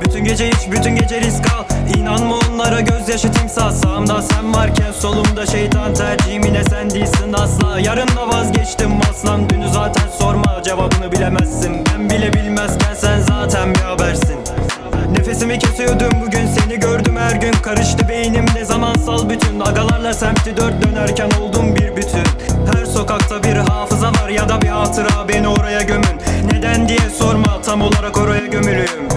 Bütün gece iç bütün gece risk al. İnanma onlara gözyaşı timsah. Sağımda sen varken solumda şeytan. Tercihim yine sen değilsin asla. Yarın da vazgeçtim aslan. Dünü zaten sorma cevabını bilemezsin. Ben bile bilmezken sen zaten bir habersin. Nefesimi kesiyordum bugün seni gördüm her gün. Karıştı beynimde zamansal bütün. Agalarla semti dört dönerken oldum bir bütün. Her sokakta bir hafıza var ya da bir hatıra. Beni oraya gömün. Neden diye sorma tam olarak oraya gömülüyüm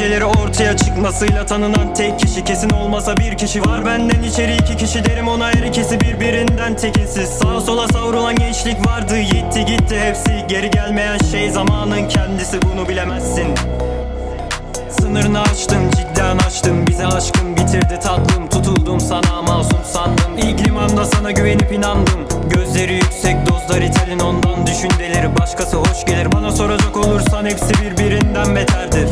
Geceleri ortaya çıkmasıyla tanınan tek kişi Kesin olmasa bir kişi var. Benden içeri iki kişi derim ona her ikisi birbirinden tekinsiz Sağa sola savrulan gençlik vardı gitti gitti hepsi. Geri gelmeyen şey zamanın kendisi bunu bilemezsin. Sınırını aştım cidden aştım. Bize aşkım bitirdi tatlım Tutuldum sana masum sandım. İlk limanda sana güvenip inandım. Gözleri yüksek dozlar itelin ondan. Düşünceleri başkası hoş gelir. Bana soracak olursan hepsi birbirinden beterdir.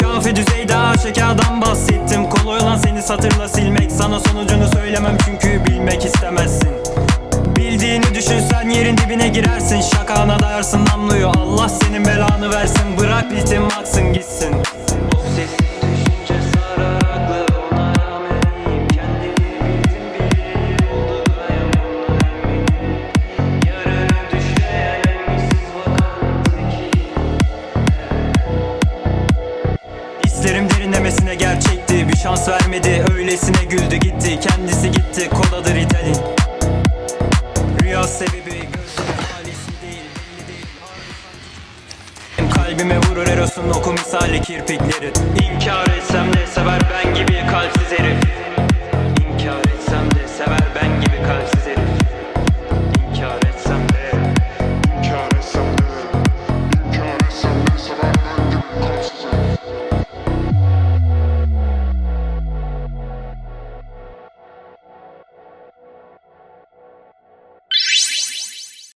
Kafi düzeyde aşikadan bahsettim. Kolay olan seni satırla silmek. Sana sonucunu söylemem çünkü bilmek istemezsin. Bildiğini düşünsen yerin dibine girersin. Şakana dayarsın namluyu. Allah senin belanı versin. Bırak ritim aksın Derinlemesine gerçekti Bir şans vermedi. Öylesine güldü gitti. Kendisi gitti kodadır İtalin. Rüya sebebi Kalbime vurur Eros'un oku misali kirpikleri. İnkar etsem de sever ben gibi kalpsiz herif